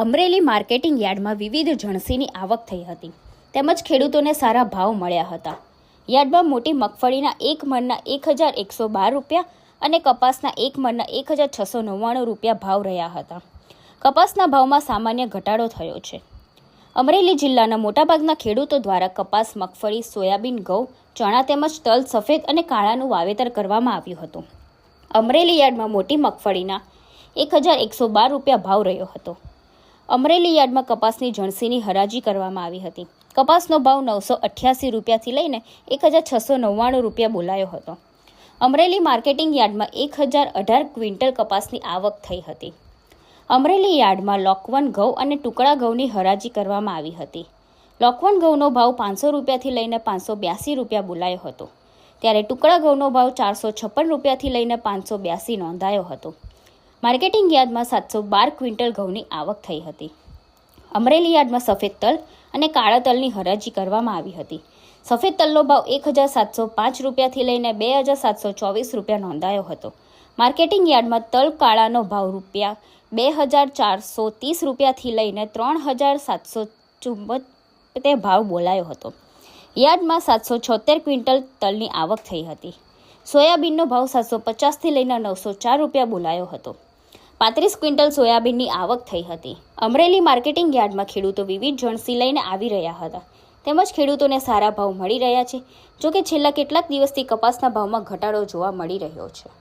Amreli marketing યાર્ડમાં વિવિધ જણસીની આવક થઈ હતી. તેમજ ખેડૂતોને સારા ભાવ મળ્યા હતા. યાર્ડમાં મોટી મગફળીના એક મણના એક હજાર એકસો બાર રૂપિયા અને કપાસના એક મણના એક હજાર છસો નવ્વાણું રૂપિયા ભાવ રહ્યા હતા. કપાસના ભાવમાં સામાન્ય ઘટાડો થયો છે. અમરેલી જિલ્લાના મોટાભાગના ખેડૂતો દ્વારા કપાસ, મગફળી, સોયાબીન, ઘઉં, ચણા તેમજ તલ સફેદ અને કાળાનું વાવેતર કરવામાં આવ્યું હતું. અમરેલી યાર્ડમાં મોટી મગફળીના એક હજાર એકસો બાર રૂપિયા ભાવ રહ્યો હતો. અમરેલી યાર્ડમાં કપાસની જણસીની હરાજી કરવામાં આવી હતી. કપાસનો ભાવ નવસો અઠ્યાસી રૂપિયાથી લઈને એક હજાર છસો નવ્વાણું રૂપિયા બોલાયો હતો. અમરેલી માર્કેટિંગ યાર્ડમાં એક હજાર અઢાર ક્વિન્ટલ કપાસની આવક થઈ હતી. અમરેલી યાર્ડમાં લોકવન ઘઉં અને ટુકડા ઘઉંની હરાજી કરવામાં આવી હતી. લોકવન ઘઉંનો ભાવ પાંચસો રૂપિયાથી લઈને પાંચસો બ્યાસી રૂપિયા બોલાયો હતો. ત્યારે ટુકડા ઘઉંનો ભાવ ચારસો છપ્પન રૂપિયાથી લઈને પાંચસો બ્યાસી નોંધાયો હતો. માર્કેટિંગ યાર્ડમાં સાતસો બાર ક્વિન્ટલ ઘઉંની આવક થઈ હતી. અમરેલી યાર્ડમાં સફેદ તલ અને કાળા તલની હરાજી કરવામાં આવી હતી. સફેદ તલનો ભાવ એક હજાર સાતસો પાંચ રૂપિયાથી લઈને બે હજાર સાતસો ચોવીસ રૂપિયા નોંધાયો હતો. માર્કેટિંગ યાર્ડમાં તલ કાળાનો ભાવ રૂપિયા બે હજાર ચારસો ત્રીસ રૂપિયાથી લઈને ત્રણ હજાર સાતસો ચુંબતે ભાવ બોલાયો હતો. યાર્ડમાં સાતસો છોતેર ક્વિન્ટલ તલની આવક થઈ હતી. સોયાબીનનો ભાવ સાતસો પચાસથી લઈને નવસો ચાર રૂપિયા બોલાયો હતો. પાંત્રીસ ક્વિન્ટલ સોયાબીનની આવક થઈ હતી. અમરેલી માર્કેટિંગ યાર્ડમાં ખેડૂતો વિવિધ જણસી લઈને આવી રહ્યા હતા. તેમજ ખેડૂતોને સારા ભાવ મળી રહ્યા છે, જોકે છેલ્લા કેટલાક દિવસથી કપાસના ભાવમાં ઘટાડો જોવા મળી રહ્યો છે.